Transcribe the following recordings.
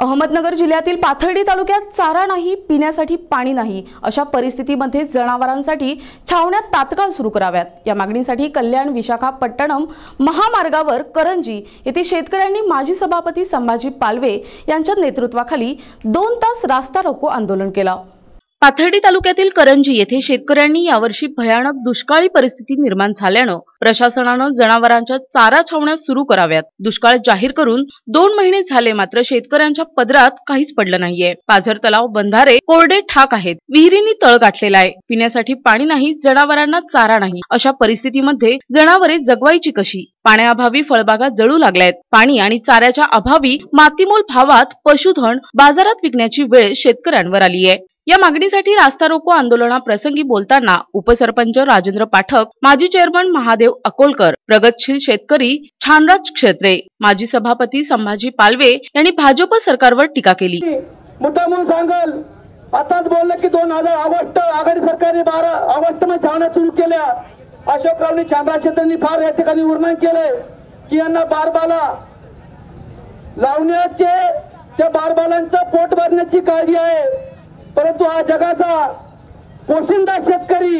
अहमदनगर जिल्ह्यातील पाथर्डी तालुक्यात चारा नाही पिण्यासाठी पाणी नाही अशा परिस्थितीमध्ये जनावरांसाठी छावण्या तात्काळ सुरू कराव्यात. या मागणीसाठी कल्याण विशाखापट्टणम महामार्गावर करंजी येथे शेतकऱ्यांनी माजी सभापती संभाजी पालवे यांच्या नेतृत्वाखाली दोन तास रास्ता रोको आंदोलन केलं. पाथर्डी तालुक्यातील करंजी येथे शेतकऱ्यांनी यावर्षी भयानक दुष्काळी परिस्थिती निर्माण झाल्यानं प्रशासनानं जनावरांच्या चारा छावण्या सुरू कराव्यात. दुष्काळ जाहीर करून दोन महिने झाले मात्र शेतकऱ्यांच्या पदरात काहीच पडलं नाहीये. पाझर तलाव बंधारे कोरडे ठाक आहेत. विहिरींनी तळ गाठलेला आहे. पिण्यासाठी पाणी नाही जनावरांना चारा नाही. अशा परिस्थितीमध्ये जनावरे जगवायची कशी? पाण्याअभावी फळबागा जळू लागल्यात. पाणी आणि चाऱ्याच्या अभावी मातीमोल भावात पशुधन बाजारात विकण्याची वेळ शेतकऱ्यांवर आली आहे या मागणीसाठी रास्ता रोको आंदोलनाप्रसंगी बोलताना उपसरपंच राजेंद्र पाठक माजी चेअरमन महादेव अकोलकर प्रगतशील शेतकरी छानराज क्षेत्रे माजी सभापती संभाजी पालवे यांनी भाजप सरकारवर टीका केली. मोठा म्हणून सांगल आताच बोललं की दोन हजार ऑगस्ट आघाडी सरकारने बारा ऑगस्टमध्ये छावण्या सुरू केल्या. अशोकरावनी छानराज क्षेत्रांनी फार या ठिकाणी वर्णन केलंय की यांना बारबाला लावण्याचे त्या बारबालांचं पोट भरण्याची काळजी आहे. परंतु हा जगाचा पोशिंदा शेतकरी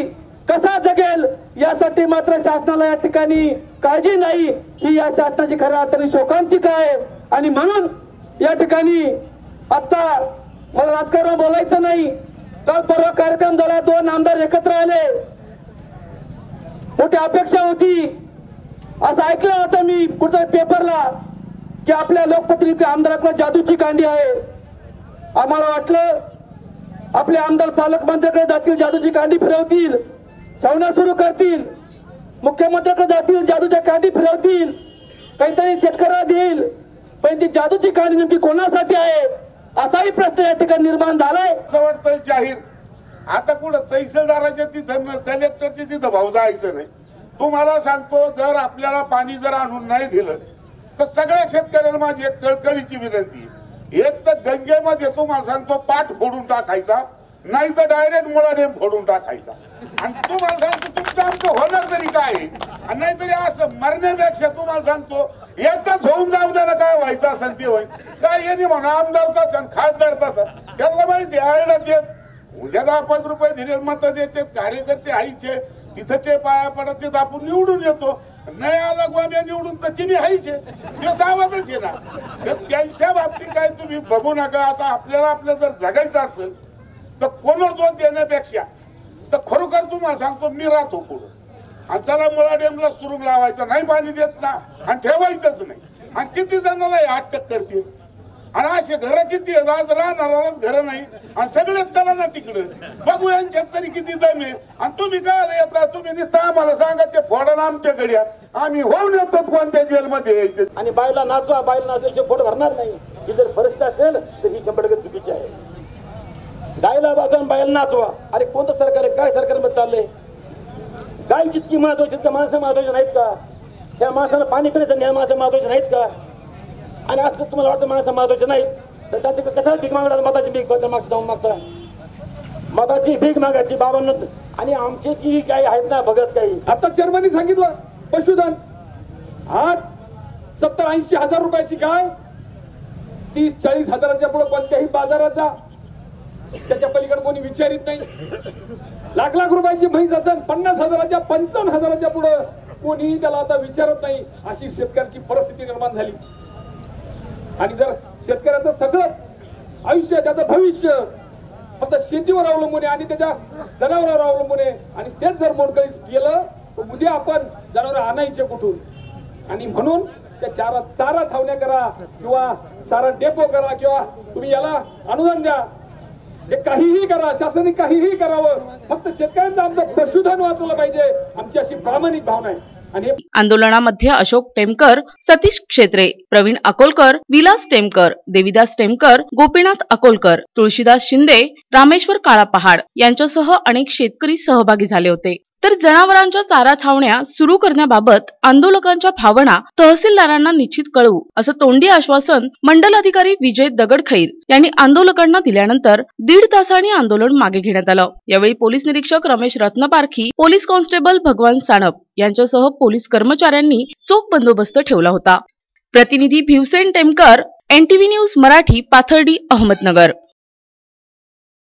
कसा जगेल यासाठी मात्र शासनाला या ठिकाणी काळजी नाही. ही या शासनाची खऱ्या अर्थाने शोकांतिका आहे. आणि म्हणून या ठिकाणी आत्ता मला राजकारण बोलायचं नाही. काल परवा कार्यक्रम झाला दोन आमदार एकत्र आले. मोठी अपेक्षा होती. असं ऐकलं होतं मी कुठेतरी पेपरला की आपल्या लोकप्रतिनिधी आमदार जादूची कांडी आहे. आम्हाला वाटलं आपले आमदार पालकमंत्र्याकडे जातील जादूची कांडी फिरवतील छावण्या सुरू करतील मुख्यमंत्र्याकडे जातील जादूच्या कांडी फिरवतील काहीतरी शेतकऱ्याला देईल. पण ती जादूची कांडी नेमकी कोणासाठी आहे? असाही प्रश्न या ठिकाणी निर्माण झालाय. असं वाटतं जाहीर. आता कुठं तहसीलदाराच्या तिथं न कलेक्टरच्या तिथं भाऊ जायचं नाही. तुम्हाला सांगतो जर आपल्याला पाणी जर आणून नाही दिलं तर सगळ्या शेतकऱ्यांना माझी एक कळकळीची विनंती आहे. एक तर गंगेमध्ये तुम्हाला सांगतो पाठ फोडून टाकायचा नाही तर डायरेक्ट मुळाने फोडून टाकायचा. आणि तुम्हाला सांगतो तुमचं आमचं होणार तरी काय? आणि नाहीतरी असं मरण्यापेक्षा तुम्हाला सांगतो एकदाच होऊन जाऊ द्याला काय व्हायचं असेल ते होईल काय येणे म्हणा आमदारचा सण खासदारचा सण त्यांना माहिती आळण्यात येत उद्या दहा पाच रुपये दिले मत देते कार्यकर्ते आईचे. तिथं ते पाया पडत येत आपण निवडून येतो. नाही आला गोम्या निवडून तशी मी हायचे. ते सावधच आहे ना तर त्यांच्या बाबतीत काय तुम्ही बघू नका. आता आपल्याला आपलं जर जगायचं असेल तर कोणावर दोन देण्यापेक्षा तर खरोखर तुम्हाला सांगतो मी राहतो पुढं. आणि त्याला मुळा डेमला सुरुंग लावायचा नाही पाणी देत ना. आणि ठेवायचंच नाही. आणि किती जणांना अटक करतील. आणि असे घरं किती आहेत? आज राहणारच घरं नाही. आणि सगळेच चला ना तिकडं. बघू यांच्यात तरी किती दम आहे. आणि तुम्ही काय येता? तुम्ही निसता आम्हाला सांगा ते फोडा आमच्या आमच्याकडे आम्ही होऊन येतो कोणत्या जेलमध्ये यायचे? आणि बायला नाचवा बायला नाचल्याशिवाय पोट भरणार नाही. ही जर परिस्थिती असेल तर ही शंभर टक्के चुकीची आहे. गायला वाचवा बायला नाचवा. अरे कोणतं सरकार आहे? काय सरकारमध्ये चाललंय? गाय जितकी महत्वाची तितकं माणसं महत्वाची नाहीत का? त्या माणसाला पाणी पिण्याचं ज्ञान माणसं महत्त्वाचे नाहीत का? आणि असं तुम्हाला वाटतं माणसं महत्त्वाचे नाहीत? तर त्यांचे कसं भीक मागतात मताची भीक मागता जाऊन मागता. मताची भीक मागायची बाबांना. आणि आमचे जी काही आहेत ना भगत काही. आता चेअरमॅननी सांगितलं पशुधन. आज सत्तर ऐंशी हजार रुपयाची गाय तीस चाळीस हजाराच्या पुढे कोणत्याही बाजाराचा त्याच्या पलीकडे कोणी विचारित नाही. लाख लाख रुपयाची म्हैस असेल पन्नास हजाराच्या पंचावन्न हजाराच्या पुढे कोणीही त्याला आता विचारत नाही. अशी शेतकऱ्याची परिस्थिती निर्माण झाली. आणि जर शेतकऱ्याचं सगळंच आयुष्य त्याचं भविष्य फक्त शेतीवर अवलंबून आहे आणि त्याच्या जनावरांवर अवलंबून आहे. आणि तेच जर मोडकळीस गेलं उद्या आपण जनावर आणायचे कुठून? आणि म्हणून त्या चारा चारा छावण्या करा किंवा चारा डेपो करा किंवा तुम्ही याला अनुदान द्या. हे काहीही करा शासनाने काहीही करावं. फक्त शेतकऱ्यांचं आमचं पशुधन वाचलं पाहिजे. आमची अशी प्रामाणिक भावना आहे. आंदोलनामध्ये अशोक टेमकर सतीश क्षेत्रे प्रवीण अकोलकर विलास टेमकर देविदास टेमकर गोपीनाथ अकोलकर तुळशीदास शिंदे रामेश्वर काळा पहाड यांच्यासह अनेक शेतकरी सहभागी झाले होते. तर जनावरांच्या चारा छावण्या सुरू करण्याबाबत आंदोलकांच्या भावना तहसीलदारांना निश्चित कळवू असं तोंडी आश्वासन मंडल अधिकारी विजय दगडखैर यांनी आंदोलकांना दिल्यानंतर दीड तासाने आंदोलन मागे घेण्यात आलं. यावेळी पोलीस निरीक्षक रमेश रत्नपारखी पोलीस कॉन्स्टेबल भगवान साणप यांच्यासह पोलीस कर्मचाऱ्यांनी चोख बंदोबस्त ठेवला होता. प्रतिनिधी भिवसेन टेमकर एनटीव्ही न्यूज मराठी पाथर्डी अहमदनगर.